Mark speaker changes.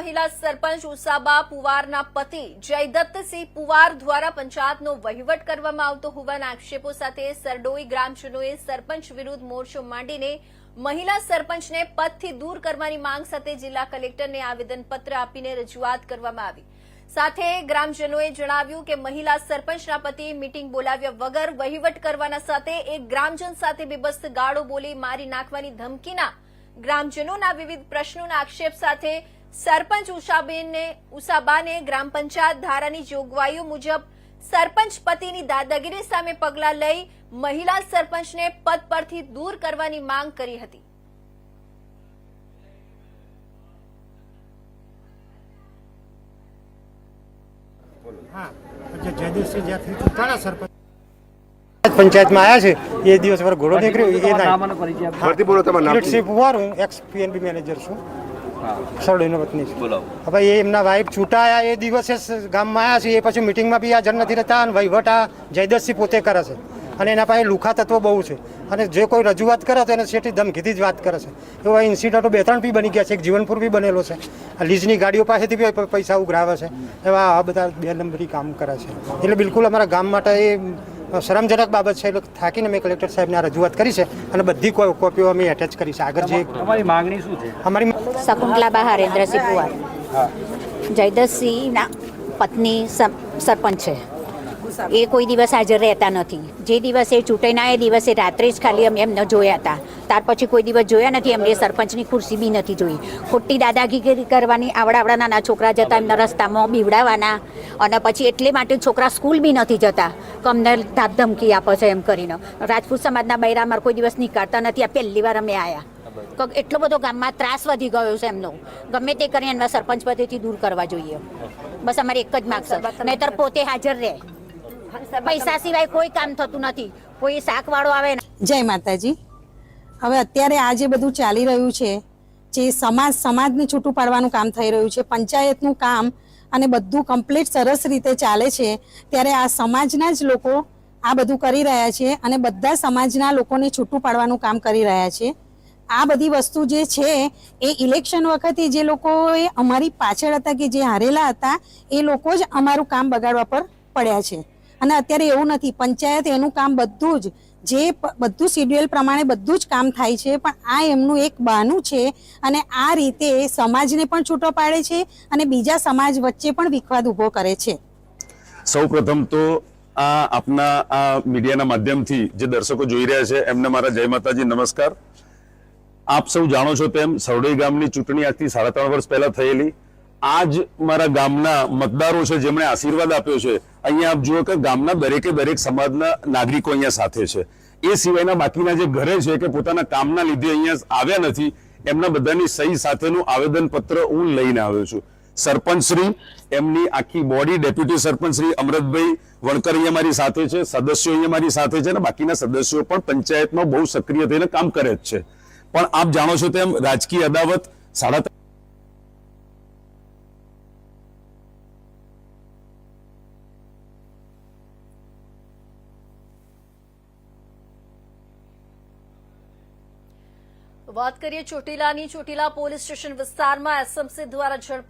Speaker 1: મહિલા સરપંચ ઉષાબા પુવારના પતિ જયદત્તસિંહ પુવાર દ્વારા પંચાયતનો વહીવટ કરવામાં આવતો હોવાના આક્ષેપો સાથે સરડોઈ ગ્રામજનોએ સરપંચ વિરુદ્ધ મોરચો માંડીને મહિલા સરપંચને પદથી દૂર કરવાની માંગ સાથે જિલ્લા કલેક્ટરને આવેદનપત્ર આપીને રજૂઆત કરવામાં આવી. સાથે ગ્રામજનોએ જણાવ્યું કે મહિલા સરપંચના પતિએ મીટિંગ બોલાવ્યા વગર વહીવટ કરવાના સાથે એક ગ્રામજન સાથે બેબસ્ત ગાળો બોલી મારી નાખવાની ધમકીના ગ્રામજનોના વિવિધ પ્રશ્નોના આક્ષેપ સાથે સરપંચ ઉષાબેનને ઉષાબાને ગ્રામ પંચાયત ધારાની જોગવાઈઓ મુજબ સરપંચ પતિની દાદાગીરી સામે પગલાં લઈ મહિલા સરપંચને પદ પરથી દૂર કરવાની માંગ કરી હતી.
Speaker 2: પંચાયતમાં આવ્યા છે એ દિવસ ઘોડો નીકળ્યો એ ના
Speaker 3: ફરીથી બોલો તમારું નામ
Speaker 2: હું એક્સ પીએનબી મેનેજર છું. સરડોઈનો
Speaker 3: પત્ની
Speaker 2: હવે એ એમના વાઈફ છૂટાયા એ દિવસે ગામમાં આવ્યા છે એ પછી મિટિંગમાં બી હાજર નથી રહેતા અને વહીવટ આ જયદતસિંહ પોતે કરે છે. અને એના પાસે લુખા તત્વો બહુ છે. અને જે કોઈ રજૂઆત કરે તો એને સેઠી ધમકીથી જ વાત કરે છે. એવા ઇન્સિડન્ટો બે ત્રણ બી બની ગયા છે. એક જીવનપુર બી બનેલો છે. આ લીઝની ગાડીઓ પાસેથી બી પૈસા ઉઘરાવે છે. એવા આ બધા બે નંબરી કામ કરે છે. એટલે બિલકુલ અમારા ગામ માટે એ શરમજનક બાબત છે. એટલે થાકીને મેં કલેક્ટર સાહેબને આ રજૂઆત કરી છે. અને બધી કોપીઓ અમે એટેચ કરી છે. આગળ જે
Speaker 4: અમારી માંગણી શું છે?
Speaker 2: અમારી
Speaker 5: શકુંતલાબા હરેન્દ્રસિંહ કુંવર. જયદતસિંહના પત્ની સર- સરપંચ છે. એ કોઈ દિવસ હાજર રહેતા નથી. જે દિવસે ચૂંટાઈના એ દિવસે રાત્રે જ ખાલી અમે એમને જોયા હતા. ત્યાર પછી કોઈ દિવસ જોયા નથી એમને સરપંચની ખુરશી બી નથી જોઈ. ખોટી દાદાગીરી કરવાની આવડા નાના છોકરા જતા એમના રસ્તામાં બીવડાવવાના અને પછી એટલે માટે છોકરા સ્કૂલ બી નથી જતા કે અમને ધાક ધમકી આપે છે એમ કરીને. રાજપૂત સમાજના બૈરામાં અમારે કોઈ દિવસ નીકળતા નથી આ પહેલી વાર અમે આવ્યા એટલો બધો ગામમાં ત્રાસ વધી ગયો છે એમનો. ગમે તે કરીને એમના સરપંચ પદેથી દૂર કરવા જોઈએ. બસ અમારે એક જ માગ છે. નહીતર પોતે હાજર રહે. પૈસા સિવાય કોઈ કામ થતું નથી. કોઈ શાકવાળો આવે
Speaker 6: જય માતાજી. હવે અત્યારે આ જે બધું ચાલી રહ્યું છે જે સમાજ સમાજને છૂટું પાડવાનું કામ થઈ રહ્યું છે પંચાયતનું કામ અને બધું કમ્પ્લીટ સરસ રીતે ચાલે છે ત્યારે આ સમાજના જ લોકો આ બધું કરી રહ્યા છે અને બધા સમાજના લોકોને છૂટું પાડવાનું કામ કરી રહ્યા છે. આ બધી વસ્તુ જે છે, એ ઇલેક્શન વખતે જે લોકોએ અમારી પાછળ હતા કે જે હારેલા હતા, એ લોકો જ અમારું કામ બગાડવા પર પડ્યા છે. અને અત્યારે એવું નથી, પંચાયત એનું કામ બધું જ, જે બધું શિડ્યુઅલ પ્રમાણે બધું જ કામ થાય છે, પણ આ એમનું એક બહાનું છે અને આ રીતે સમાજને પણ છૂટો પાડે છે અને બીજા સમાજ વચ્ચે પણ વિખવાદ ઊભો કરે છે.
Speaker 7: સૌપ્રથમ તો આ આપના આ મીડિયાના માધ્યમથી જે દર્શકો જોઈ રહ્યા છે, એમને મારા જય માતાજી નમસ્કાર. આપ સૌ જાણો છો તેમ સરડોઈ ગામની ચૂંટણી આજથી સાડા ત્રણ વર્ષ પહેલા થયેલી. આજ મારા ગામના મતદારો છે જેમણે આશીર્વાદ આપ્યો છે. અહીંયા આપ જુઓ કે ગામના દરેકે દરેક સમાજના નાગરિકો અહીંયા સાથે છે. એ સિવાયના બાકીના જે ઘરે છે કે પોતાના કામના લીધે અહીંયા આવ્યા નથી, એમના બધાની સહી સાથેનું આવેદનપત્ર હું લઈને આવ્યો છું. સરપંચશ્રી એમની આખી બોડી ડેપ્યુટી સરપંચશ્રી અમૃતભાઈ વણકર અહીંયા મારી સાથે છે, સદસ્યો અહીંયા મારી સાથે છે અને બાકીના સદસ્યો પણ પંચાયતમાં બહુ સક્રિય થઈને કામ કરે જ છે. પણ આપ જાણો છો તેમ રાજકીય અદાવત સાડા ત્રણ
Speaker 1: વાત કરીએ ચોટીલાની. ચોટીલા પોલીસ સ્ટેશન વિસ્તારમાં એસએમસી દ્વારા ઝડપ